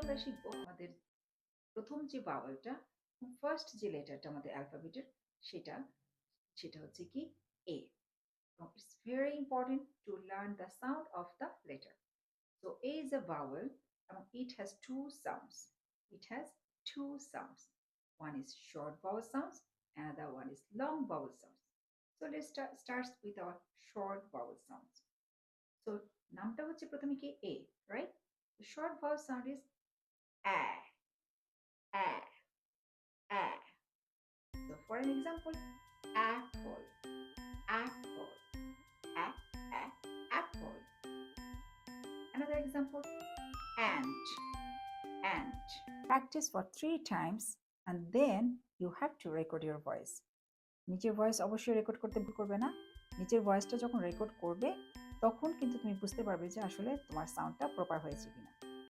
আমরা শিখব আমাদের প্রথম যে ভাওয়েলটা ফার্স্ট যে লেটারটা আমাদের অ্যালফাবেটের সেটা সেটা হচ্ছে কি A it's very important to learn the sound of the letter so A is a vowel এবং it has two sounds it has two sounds one is short vowel sounds, another one is long vowel sounds. So, let's start starts with our short vowel sounds. So, নামটা হচ্ছে প্রথমে কি A right the short vowel sound is a a a so for an example apple apple a a apple another example ant ant practice for three times and then you have to record your voice নিজের voice অবশ্যই record করতে ভুল করবে না নিজের ভয়েসটা যখন record করবে তখন কিন্তু তুমি বুঝতে পারবে যে আসলে তোমার সাউন্ডটা প্রপার হয়েছে কিনা